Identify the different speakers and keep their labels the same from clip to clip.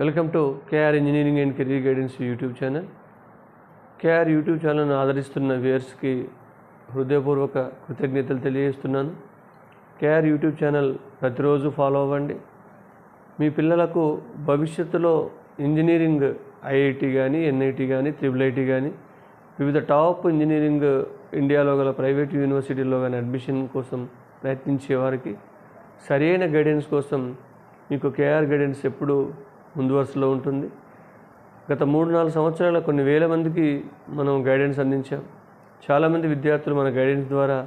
Speaker 1: Welcome to KR engineering and career guidance YouTube channel. KR YouTube ఛానల్ను ఆదరిస్తున్న వ్యూయర్స్కి హృదయపూర్వక కృతజ్ఞతలు తెలియజేస్తున్నాను. కేఆర్ యూట్యూబ్ ఛానల్ ప్రతిరోజు ఫాలో అవ్వండి. మీ పిల్లలకు భవిష్యత్తులో ఇంజనీరింగ్ ఐఐటి కానీ ఎన్ఐటి కానీ త్రిబుల్ ఐటి కానీ వివిధ టాప్ ఇంజనీరింగ్ ఇండియాలో గల ప్రైవేట్ యూనివర్సిటీల్లో కానీ అడ్మిషన్ కోసం ప్రయత్నించే వారికి సరైన గైడెన్స్ కోసం మీకు కేఆర్ గైడెన్స్ ఎప్పుడు ముందు వరుసలో ఉంటుంది. గత మూడు నాలుగు సంవత్సరాల కొన్ని వేల మందికి మనం గైడెన్స్ అందించాం. చాలామంది విద్యార్థులు మన గైడెన్స్ ద్వారా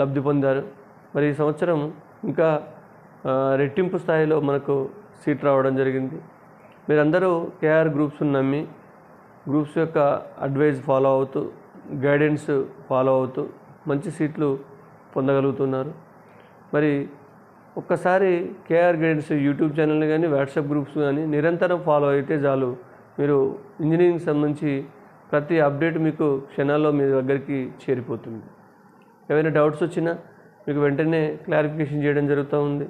Speaker 1: లబ్ధి పొందారు. మరి ఈ సంవత్సరం ఇంకా రెట్టింపు స్థాయిలో మనకు సీట్ రావడం జరిగింది. మీరందరూ కేఆర్ గ్రూప్స్ని నమ్మి గ్రూప్స్ యొక్క అడ్వైజ్ ఫాలో అవుతూ గైడెన్స్ ఫాలో అవుతూ మంచి సీట్లు పొందగలుగుతున్నారు. మరి ఒక్కసారి కేఆర్ గైడెన్స్ యూట్యూబ్ ఛానల్ని కానీ వాట్సాప్ గ్రూప్స్ కానీ నిరంతరం ఫాలో అయితే చాలు. మీరు ఇంజనీరింగ్ సంబంధించి ప్రతి అప్డేట్ మీకు క్షణాల్లో మీ దగ్గరికి చేరిపోతుంది. ఏమైనా డౌట్స్ వచ్చినా మీకు వెంటనే క్లారిఫికేషన్ చేయడం జరుగుతూ ఉంది.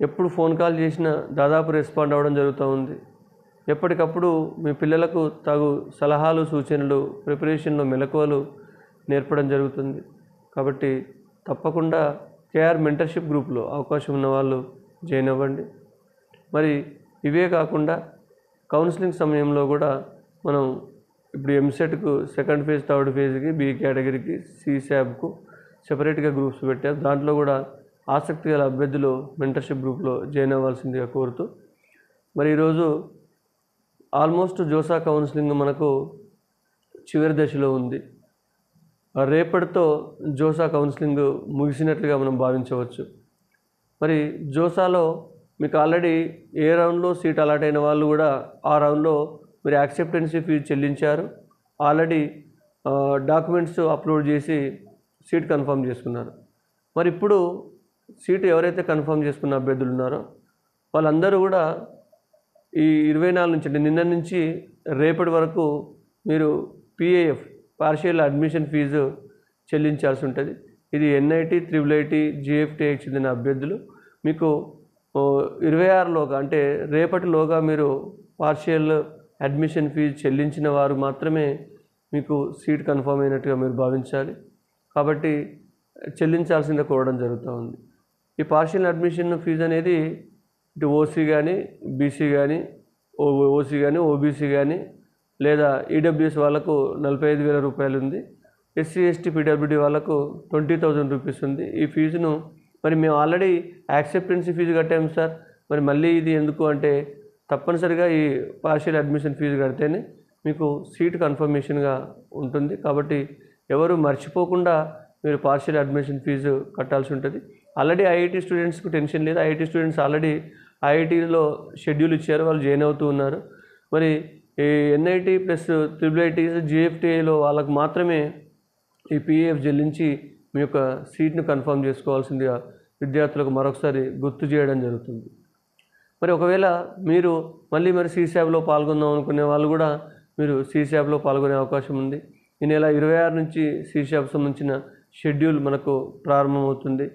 Speaker 1: ఎప్పుడు ఫోన్ కాల్ చేసినా దాదాపు రెస్పాండ్ అవ్వడం జరుగుతూ ఉంది. ఎప్పటికప్పుడు మీ పిల్లలకు తగు సలహాలు సూచనలు ప్రిపరేషన్లో మెలకువలు నేర్పడం జరుగుతుంది. కాబట్టి తప్పకుండా కేఆర్ మెంటర్షిప్ గ్రూప్లో అవకాశం ఉన్న వాళ్ళు జాయిన్ అవ్వండి. మరి ఇవే కాకుండా కౌన్సిలింగ్ సమయంలో కూడా మనం ఇప్పుడు ఎంసెట్కు సెకండ్ ఫేజ్ థర్డ్ ఫేజ్కి బీ కేటగిరీకి సిశాబ్కు సెపరేట్గా గ్రూప్స్ పెట్టారు. దాంట్లో కూడా ఆసక్తి గల అభ్యర్థులు మెంటర్షిప్ గ్రూప్లో జాయిన్ అవ్వాల్సిందిగా కోరుతూ మరి ఈరోజు ఆల్మోస్ట్ జోసా కౌన్సిలింగ్ మనకు చివరి దశలో ఉంది. రేపటితో జోసా కౌన్సిలింగ్ ముగిసినట్లుగా మనం భావించవచ్చు. మరి జోసాలో మీకు ఆల్రెడీ ఏ రౌండ్లో సీట్ అలాట్ అయిన వాళ్ళు కూడా ఆ రౌండ్లో మీరు యాక్సెప్టెన్సీ ఫీజు చెల్లించారు. ఆల్రెడీ డాక్యుమెంట్స్ అప్లోడ్ చేసి సీట్ కన్ఫర్మ్ చేసుకున్నారు. మరి ఇప్పుడు సీటు ఎవరైతే కన్ఫర్మ్ చేసుకున్న అభ్యర్థులు ఉన్నారో వాళ్ళందరూ కూడా ఈ ఇరవై నాలుగు నుంచి అంటే నిన్న నుంచి రేపటి వరకు మీరు పిఏఎఫ్ పార్షియల్ అడ్మిషన్ ఫీజు చెల్లించాల్సి ఉంటుంది. ఇది ఎన్ఐటి త్రిబుల్ ఐటి జిఎఫ్టీఐకి చెందిన అభ్యర్థులు. మీకు ఇరవై ఆరులోగా అంటే రేపటిలోగా మీరు పార్షియల్ అడ్మిషన్ ఫీజు చెల్లించిన వారు మాత్రమే మీకు సీట్ కన్ఫర్మ్ అయినట్టుగా మీరు భావించాలి. కాబట్టి చెల్లించాల్సిందే కోరడం జరుగుతూ ఉంది. ఈ పార్షియల్ అడ్మిషన్ ఫీజు అనేది ఇటు ఓసీ కానీ బీసీ కానీ ఓ ఓసీ కానీ ఓబీసీ కానీ లేదా ఈడబ్ల్యూఎస్ వాళ్ళకు నలభై ఐదు వేల రూపాయలు ఉంది ఎస్సీ ఎస్టీ పీడబ్ల్యూడి వాళ్ళకు ట్వంటీ థౌజండ్ రూపీస్ ఉంది. ఈ ఫీజును మరి మేము ఆల్రెడీ యాక్సెప్టెన్సీ ఫీజు కట్టాము సార్. మరి మళ్ళీ ఇది ఎందుకు అంటే తప్పనిసరిగా ఈ పార్షియల్ అడ్మిషన్ ఫీజు కడితేనే మీకు సీట్ కన్ఫర్మేషన్గా ఉంటుంది. కాబట్టి ఎవరు మర్చిపోకుండా మీరు పార్షియల్ అడ్మిషన్ ఫీజు కట్టాల్సి ఉంటుంది. ఆల్రెడీ ఐఐటి స్టూడెంట్స్కి టెన్షన్ లేదు. ఐఐటి స్టూడెంట్స్ ఆల్రెడీ ఐఐటీలో షెడ్యూల్ ఇచ్చారు. వాళ్ళు జాయిన్ అవుతూ ఉన్నారు. మరి ఈ ఎన్ఐటి ప్లస్ త్రిబుల్ ఐటీస్ జిఎఫ్టీఐలో వాళ్ళకు మాత్రమే ఈ పీఏఎఫ్ చెల్లించి మీ యొక్క సీట్ను కన్ఫర్మ్ చేసుకోవాల్సిందిగా విద్యార్థులకు మరొకసారి గుర్తు చేయడం జరుగుతుంది. మరి ఒకవేళ మీరు మళ్ళీ మరి సీసాబ్లో పాల్గొందాం అనుకునే వాళ్ళు కూడా మీరు సీసాబ్లో పాల్గొనే అవకాశం ఉంది. ఈ నెల ఇరవై ఆరు నుంచి సీసాబ్ సంబంధించిన షెడ్యూల్ మనకు ప్రారంభమవుతుంది.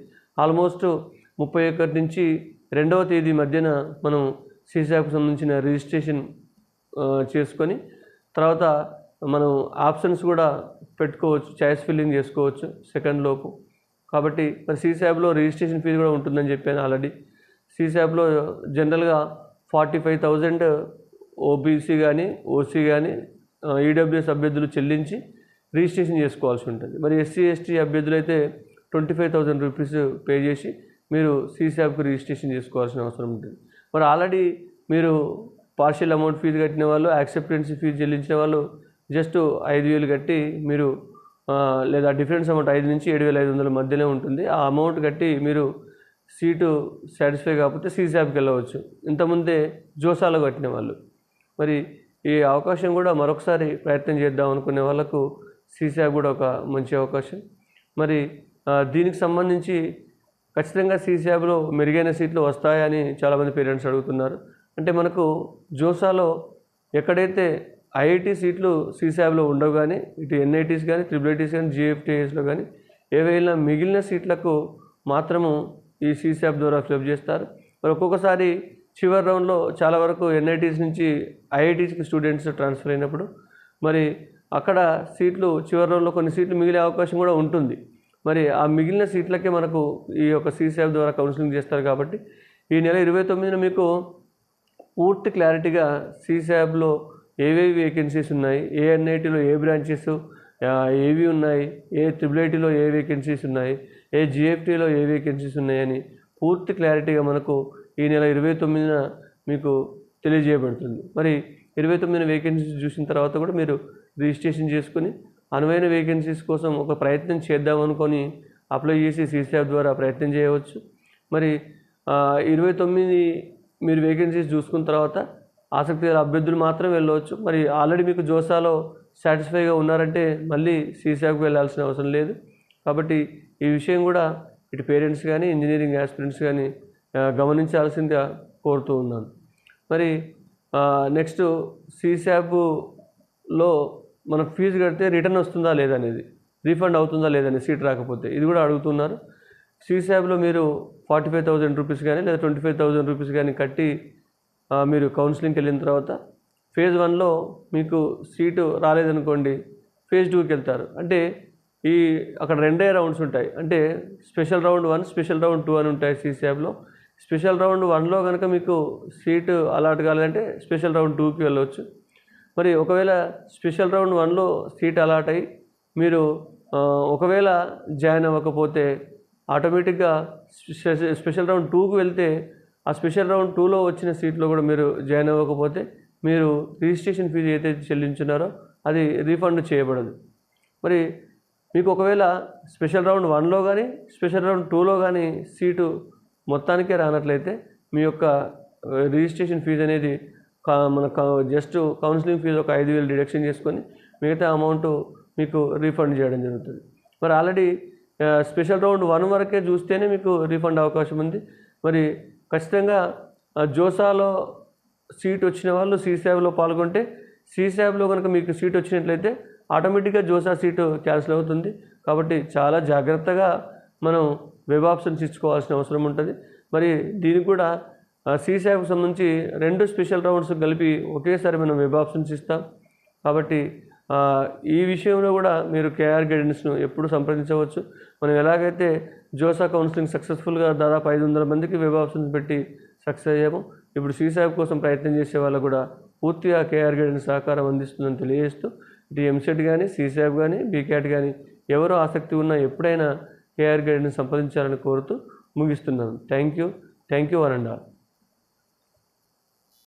Speaker 1: ఆల్మోస్ట్ ముప్పై ఒకటి నుంచి రెండవ తేదీ మధ్యన మనం సీసాబ్కి సంబంధించిన రిజిస్ట్రేషన్ చేసుకొని తర్వాత మనం ఆప్షన్స్ కూడా పెట్టుకోవచ్చు చాయిస్ ఫిల్లింగ్ చేసుకోవచ్చు సెకండ్ లోపు. కాబట్టి మరి సీసాబ్లో రిజిస్ట్రేషన్ ఫీజు కూడా ఉంటుందని చెప్పాను ఆల్రెడీ. సీసాబ్లో జనరల్గా ఫార్టీ ఫైవ్ థౌజండ్ ఓబీసీ కానీ ఓసీ కానీ ఈడబ్ల్యూఎస్ అభ్యర్థులు చెల్లించి రిజిస్ట్రేషన్ చేసుకోవాల్సి ఉంటుంది. మరి ఎస్సీ ఎస్టీ అభ్యర్థులు అయితే twenty five thousand rupees pay చేసి మీరు సీసాబ్కి రిజిస్ట్రేషన్ చేసుకోవాల్సిన అవసరం ఉంటుంది. మరి ఆల్రెడీ మీరు పార్షియల్ అమౌంట్ ఫీజు కట్టిన వాళ్ళు యాక్సెప్టెన్సీ ఫీజు చెల్లించిన వాళ్ళు జస్ట్ ఐదు వేలు కట్టి మీరు లేదా డిఫరెన్స్ అమౌంట్ ఐదు నుంచి ఏడు వేల ఐదు వందల మధ్యలో ఉంటుంది. ఆ అమౌంట్ కట్టి మీరు సీటు సాటిస్ఫై కాకపోతే సీసాబ్కి వెళ్ళవచ్చు. ఇంతకుముందే జోసాలో కట్టిన వాళ్ళు. మరి ఈ అవకాశం కూడా మరొకసారి ప్రయత్నం చేద్దాం అనుకునే వాళ్ళకు సీసాబ్ కూడా ఒక మంచి అవకాశం. మరి దీనికి సంబంధించి ఖచ్చితంగా సీసాబ్లో మెరుగైన సీట్లు వస్తాయని చాలామంది పేరెంట్స్ అడుగుతున్నారు. అంటే మనకు జోసాలో ఎక్కడైతే ఐఐటి సీట్లు సీసాబ్లో ఉండవు కానీ ఇటు ఎన్ఐటీస్ కానీ త్రిబుల్ ఐటీస్ కానీ జిఎఫ్టీఎస్లో కానీ ఏవైనా మిగిలిన సీట్లకు మాత్రము ఈ సీసాబ్ ద్వారా ఫిలప్ చేస్తారు. మరి ఒక్కొక్కసారి చివరి రౌండ్లో చాలా వరకు ఎన్ఐటీస్ నుంచి ఐఐటీస్కి స్టూడెంట్స్ ట్రాన్స్ఫర్ అయినప్పుడు మరి అక్కడ సీట్లు చివరి రౌండ్లో కొన్ని సీట్లు మిగిలే అవకాశం కూడా ఉంటుంది. మరి ఆ మిగిలిన సీట్లకే మనకు ఈ యొక్క సీసాబ్ ద్వారా కౌన్సిలింగ్ చేస్తారు కాబట్టి ఈ నెల ఇరవై తొమ్మిదిన మీకు పూర్తి క్లారిటీగా సీసాబ్లో ఏవేవి వేకెన్సీస్ ఉన్నాయి ఏ ఎన్ఐటీలో ఏ బ్రాంచెస్ ఏవి ఉన్నాయి ఏ త్రిబుల్ ఐటీలో ఏ వేకెన్సీస్ ఉన్నాయి ఏ జిఎఫ్టీలో ఏ వేకెన్సీస్ ఉన్నాయని పూర్తి క్లారిటీగా మనకు ఈ నెల ఇరవై తొమ్మిదిన మీకు తెలియజేయబడుతుంది. మరి ఇరవై తొమ్మిది వేకెన్సీస్ చూసిన తర్వాత కూడా మీరు రిజిస్ట్రేషన్ చేసుకుని అనువైన వేకెన్సీస్ కోసం ఒక ప్రయత్నం చేద్దాం అనుకొని అప్లై చేసి సీసాబ్ ద్వారా ప్రయత్నం చేయవచ్చు. మరి ఇరవై తొమ్మిది మీరు వేకెన్సీస్ చూసుకున్న తర్వాత ఆసక్తి గల అభ్యర్థులు మాత్రం వెళ్ళవచ్చు. మరి ఆల్రెడీ మీకు జోసాలో సాటిస్ఫైగా ఉన్నారంటే మళ్ళీ సీసాకు వెళ్ళాల్సిన అవసరం లేదు. కాబట్టి ఈ విషయం కూడా ఇటు పేరెంట్స్ కానీ ఇంజనీరింగ్ ఆస్పిరెంట్స్ కానీ గమనించాల్సిందిగా కోరుతూ ఉన్నాను. మరి నెక్స్ట్ సీసాబ్లో మనం ఫీజు కడితే రిటర్న్ వస్తుందా లేదా అనేది రీఫండ్ అవుతుందా లేదని సీట్ రాకపోతే ఇది కూడా అడుగుతున్నారు. సీసాబ్లో మీరు ఫార్టీ ఫైవ్ థౌజండ్ రూపీస్ కానీ లేదా ట్వంటీ ఫైవ్ థౌజండ్ రూపీస్ కానీ కట్టి మీరు కౌన్సిలింగ్కి వెళ్ళిన తర్వాత ఫేజ్ వన్లో మీకు సీటు రాలేదనుకోండి ఫేజ్ టూకి వెళ్తారు. అంటే ఈ అక్కడ రెండే రౌండ్స్ ఉంటాయి. అంటే special round one special round two అని ఉంటాయి సీసీఎఫ్లో స్పెషల్ రౌండ్ వన్లో కనుక మీకు సీటు అలాట్ కాలేదంటే స్పెషల్ రౌండ్ టూకి వెళ్ళవచ్చు మరి ఒకవేళ స్పెషల్ రౌండ్ వన్లో సీట్ అలాట్ అయ్యి మీరు ఒకవేళ జాయిన్ అవ్వకపోతే ఆటోమేటిక్గా స్పెషల్ రౌండ్ టూకు వెళ్తే ఆ స్పెషల్ రౌండ్ టూలో వచ్చిన సీట్లో కూడా మీరు జాయిన్ అవ్వకపోతే మీరు రిజిస్ట్రేషన్ ఫీజు ఏదైతే చెల్లించున్నారో అది రీఫండ్ చేయబడదు. మరి మీకు ఒకవేళ స్పెషల్ రౌండ్ వన్లో కానీ స్పెషల్ రౌండ్ టూలో కానీ సీటు మొత్తానికే రానట్లయితే మీ యొక్క రిజిస్ట్రేషన్ ఫీజు అనేది మన జస్ట్ కౌన్సిలింగ్ ఫీజు ఒక ఐదు వేలు డిడక్షన్ చేసుకొని మిగతా అమౌంట్ మీకు రీఫండ్ చేయడం జరుగుతుంది. మరి ఆల్రెడీ స్పెషల్ రౌండ్ వన్ వరకే చూస్తేనే మీకు రీఫండ్ అవకాశం ఉంది. మరి ఖచ్చితంగా జోసాలో సీట్ వచ్చిన వాళ్ళు సీసాబ్లో పాల్గొంటే సీసాబ్లో కనుక మీకు సీట్ వచ్చినట్లయితే ఆటోమేటిక్గా జోసా సీటు క్యాన్సిల్ అవుతుంది. కాబట్టి చాలా జాగ్రత్తగా మనం వెబ్ ఆప్షన్స్ ఇచ్చుకోవాల్సిన అవసరం ఉంటుంది. మరి దీనికి కూడా సీసాబ్కి సంబంధించి రెండు స్పెషల్ రౌండ్స్ కలిపి ఒకేసారి మనం వెబ్ ఆప్షన్స్ ఇస్తాం. కాబట్టి ఈ విషయంలో కూడా మీరు కేఆర్ గైడెన్స్ను ఎప్పుడు సంప్రదించవచ్చు. మనం ఎలాగైతే జోసా కౌన్సిలింగ్ సక్సెస్ఫుల్గా దాదాపు ఐదు వందల మందికి వెబ్ ఆప్షన్స్ పెట్టి సక్సెస్ అయ్యాము. ఇప్పుడు సీసాబ్ కోసం ప్రయత్నం చేసే వాళ్ళు కూడా పూర్తిగా కేఆర్ గైడెన్స్ సహకారం అందిస్తుందని తెలియజేస్తూ ఇటు ఎంసెట్ కానీ సీసాబ్ కానీ బీక్యాట్ కానీ ఎవరో ఆసక్తి ఉన్నా ఎప్పుడైనా కేఆర్ గైడెన్స్ సంప్రదించాలని కోరుతూ ముగిస్తున్నాను. Thank you. Thank you one and all.